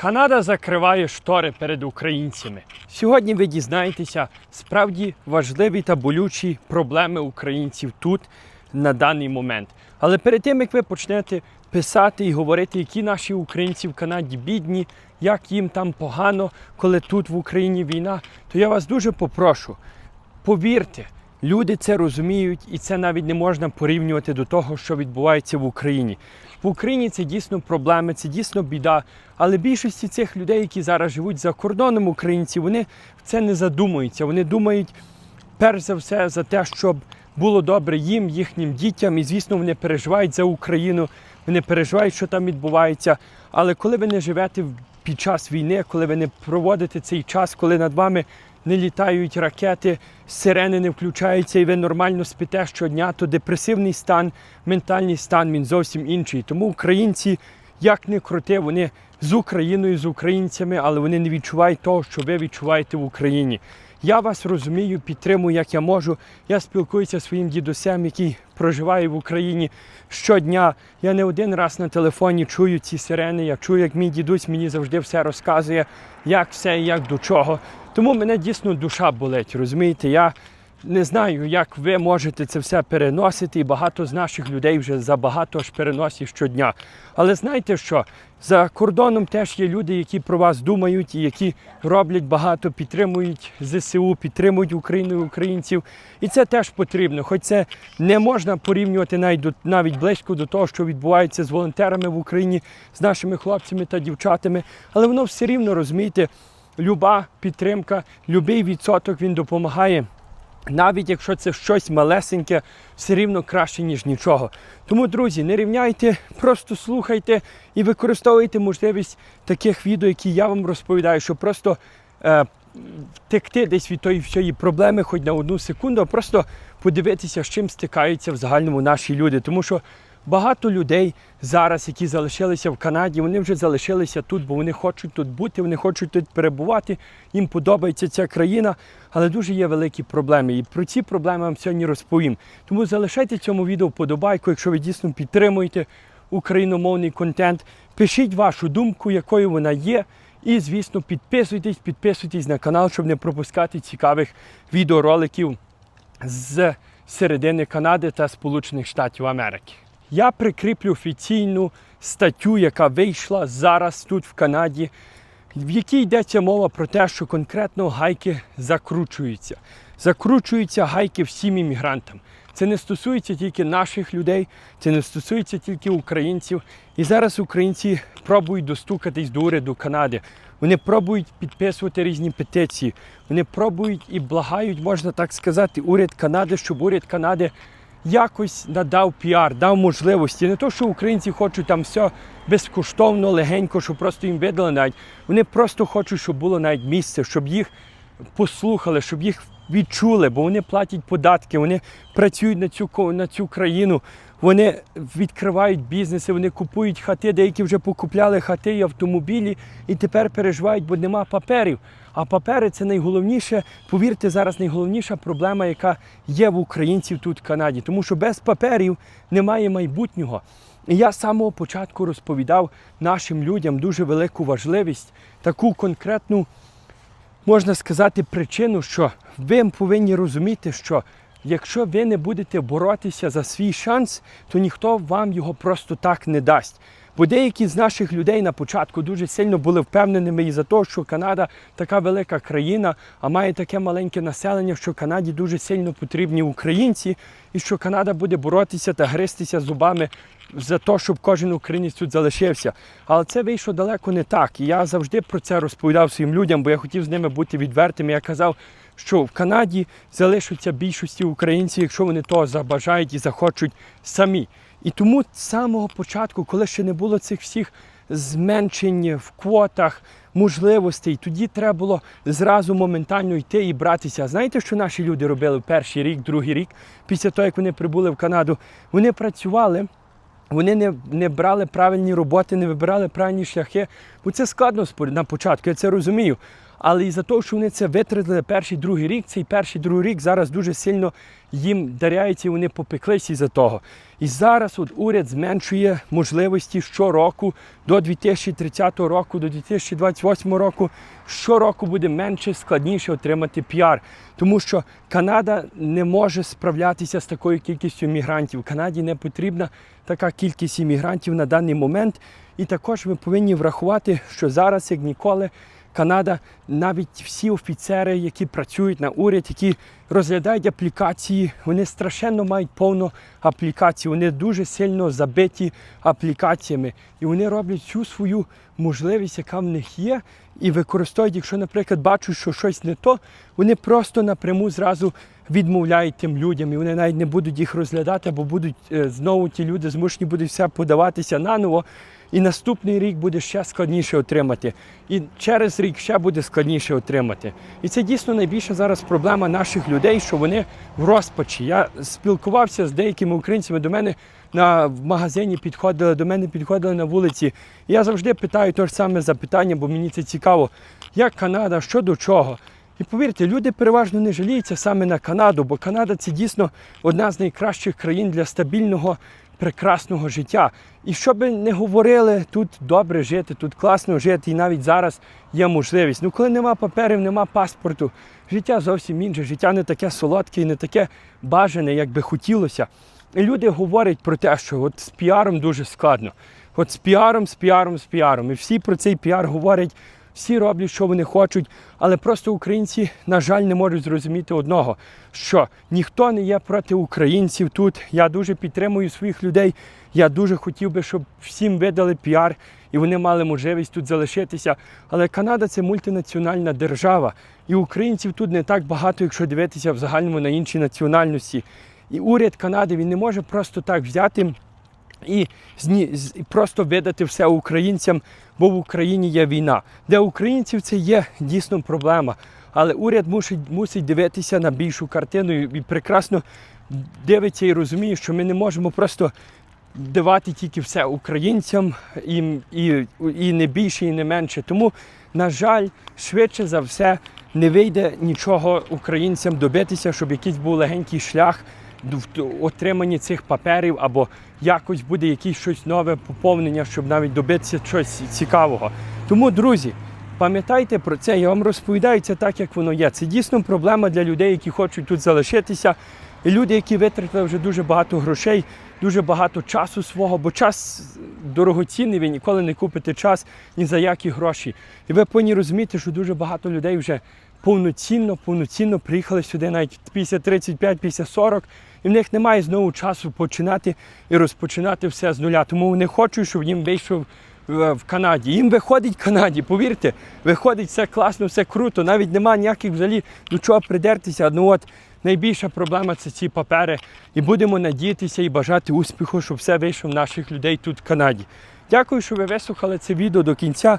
Канада закриває штори перед українцями. Сьогодні ви дізнаєтеся справді важливі та болючі проблеми українців тут на даний момент. Але перед тим як ви почнете писати і говорити, які наші українці в Канаді бідні, як їм там погано, коли тут в Україні війна, то я вас дуже попрошу, повірте, люди це розуміють, і це навіть не можна порівнювати до того, що відбувається в Україні. В Україні це дійсно проблеми, це дійсно біда. Але більшості цих людей, які зараз живуть за кордоном українці, вони в це не задумуються. Вони думають перш за все за те, щоб було добре їм, їхнім дітям. І звісно, вони переживають за Україну, вони переживають, що там відбувається. Але коли ви не живете в- під час війни, коли ви не проводите цей час, коли над вами не літають ракети, сирени не включаються, і ви нормально спите щодня, то депресивний стан, ментальний стан він зовсім інший. Тому українці, як не крути, вони з Україною, з українцями, але вони не відчувають того, що ви відчуваєте в Україні. Я вас розумію, підтримую, як я можу. Я спілкуюся зі своїм дідусем, який проживає в Україні щодня. Я не один раз на телефоні чую ці сирени. Я чую, як мій дідусь мені завжди все розказує, як все і як до чого. Тому мене дійсно душа болить. Розумієте, я не знаю, як ви можете це все переносити, і багато з наших людей вже забагато аж переносять щодня. Але знаєте що? За кордоном теж є люди, які про вас думають і які роблять багато, підтримують ЗСУ, підтримують Україну і українців. І це теж потрібно. Хоч це не можна порівнювати навіть, до- навіть близько до того, що відбувається з волонтерами в Україні, з нашими хлопцями та дівчатами. Але воно все рівно розумієте, люба підтримка, любий відсоток він допомагає. Навіть якщо це щось малесеньке, все рівно краще, ніж нічого. Тому, друзі, не рівняйте, просто слухайте і використовуйте можливість таких відео, які я вам розповідаю, щоб просто е, втекти десь від тої всієї проблеми, хоч на одну секунду, а просто подивитися, з чим стикаються в загальному наші люди. Тому що багато людей зараз, які залишилися в Канаді, вони вже залишилися тут, бо вони хочуть тут бути, вони хочуть тут перебувати. Їм подобається ця країна, але дуже є великі проблеми. І про ці проблеми я вам сьогодні розповім. Тому залишайте цьому відео вподобайку, якщо ви дійсно підтримуєте україномовний контент. Пишіть вашу думку, якою вона є. І, звісно, підписуйтесь, підписуйтесь на канал, щоб не пропускати цікавих відеороликів з середини Канади та Сполучених Штатів Америки. Я прикріплю офіційну статтю, яка вийшла зараз тут в Канаді, в якій йдеться мова про те, що конкретно гайки закручуються. Закручуються гайки всім іммігрантам. Це не стосується тільки наших людей, це не стосується тільки українців. І зараз українці пробують достукатись до уряду Канади. Вони пробують підписувати різні петиції. Вони пробують і благають, можна так сказати, уряд Канади, щоб уряд Канади якось надав піар, дав можливості. Не то, що українці хочуть там все безкоштовно, легенько, щоб просто їм видали навіть. Вони просто хочуть, щоб було навіть місце, щоб їх послухали, щоб їх відчули, бо вони платять податки, вони працюють на цю, на цю країну, вони відкривають бізнеси, вони купують хати, деякі вже покупляли хати і автомобілі, і тепер переживають, бо нема паперів. А папери це найголовніше, повірте, зараз найголовніша проблема, яка є в українців тут в Канаді. Тому що без паперів немає майбутнього. І я з самого початку розповідав нашим людям дуже велику важливість, таку конкретну можна сказати, причину, що ви повинні розуміти, що якщо ви не будете боротися за свій шанс, то ніхто вам його просто так не дасть. Бо деякі з наших людей на початку дуже сильно були впевненими і за те, що Канада така велика країна, а має таке маленьке населення, що Канаді дуже сильно потрібні українці, і що Канада буде боротися та гристися зубами за те, щоб кожен українець тут залишився. Але це вийшло далеко не так. І я завжди про це розповідав своїм людям, бо я хотів з ними бути відвертим. Я казав, що в Канаді залишаться більшості українців, якщо вони того забажають і захочуть самі. І тому з самого початку, коли ще не було цих всіх зменшень в квотах, можливостей, тоді треба було зразу моментально йти і братися. Знаєте, що наші люди робили перший рік, другий рік, після того, як вони прибули в Канаду? Вони працювали. Вони не, не брали правильні роботи, не вибирали правильні шляхи. Бо це складно на початку, я це розумію. Але і за те, що вони це витратили перший другий рік, цей перший другий рік зараз дуже сильно їм даряється, і вони попеклись із-за того. І зараз от уряд зменшує можливості щороку до 2030 року, до 2028 року. Щороку буде менше складніше отримати піар, тому що Канада не може справлятися з такою кількістю мігрантів. Канаді не потрібна така кількість іммігрантів на даний момент. І також ми повинні врахувати, що зараз, як ніколи, Канада, навіть всі офіцери, які працюють на уряд, які розглядають аплікації, вони страшенно мають повну аплікацію. Вони дуже сильно забиті аплікаціями. І вони роблять всю свою можливість, яка в них є, і використовують, якщо, наприклад, бачать, що щось не то, вони просто напряму зразу відмовляють тим людям, і вони навіть не будуть їх розглядати, або будуть е, знову ті люди змушені будуть все подаватися наново. І наступний рік буде ще складніше отримати. І через рік ще буде складніше отримати. І це дійсно найбільша зараз проблема наших людей, що вони в розпачі. Я спілкувався з деякими українцями до мене на в магазині підходили, до мене підходили на вулиці. І я завжди питаю те ж саме запитання, бо мені це цікаво. Як Канада, що до чого? І повірте, люди переважно не жаліються саме на Канаду, бо Канада це дійсно одна з найкращих країн для стабільного, прекрасного життя. І що би не говорили, тут добре жити, тут класно жити, і навіть зараз є можливість. Ну, коли нема паперів, нема паспорту, життя зовсім інше, життя не таке солодке і не таке бажане, як би хотілося. І люди говорять про те, що от з піаром дуже складно. От з піаром, з піаром, з піаром. І всі про цей піар говорять, всі роблять, що вони хочуть, але просто українці, на жаль, не можуть зрозуміти одного, що ніхто не є проти українців тут. Я дуже підтримую своїх людей. Я дуже хотів би, щоб всім видали піар і вони мали можливість тут залишитися. Але Канада це мультинаціональна держава, і українців тут не так багато, якщо дивитися в загальному на інші національності. І уряд Канади він не може просто так взяти і просто видати все українцям, бо в Україні є війна. Для українців це є дійсно проблема. Але уряд мусить, мусить дивитися на більшу картину і, прекрасно дивиться і розуміє, що ми не можемо просто давати тільки все українцям і, і, і не більше, і не менше. Тому, на жаль, швидше за все не вийде нічого українцям добитися, щоб якийсь був легенький шлях в отриманні цих паперів, або якось буде якесь щось нове поповнення, щоб навіть добитися чогось цікавого. Тому, друзі, пам'ятайте про це, я вам розповідаю це так, як воно є. Це дійсно проблема для людей, які хочуть тут залишитися. І люди, які витратили вже дуже багато грошей, дуже багато часу свого, бо час дорогоцінний, ви ніколи не купите час ні за які гроші. І ви повинні розуміти, що дуже багато людей вже повноцінно, повноцінно приїхали сюди навіть після 35, після 40, і в них немає знову часу починати і розпочинати все з нуля. Тому вони хочуть, щоб їм вийшов в в Канаді. Їм виходить в Канаді, повірте, виходить все класно, все круто. Навіть немає ніяких взагалі до чого придертися. Ну от найбільша проблема це ці папери. І будемо надіятися і бажати успіху, щоб все вийшло в наших людей тут в Канаді. Дякую, що ви вислухали це відео до кінця.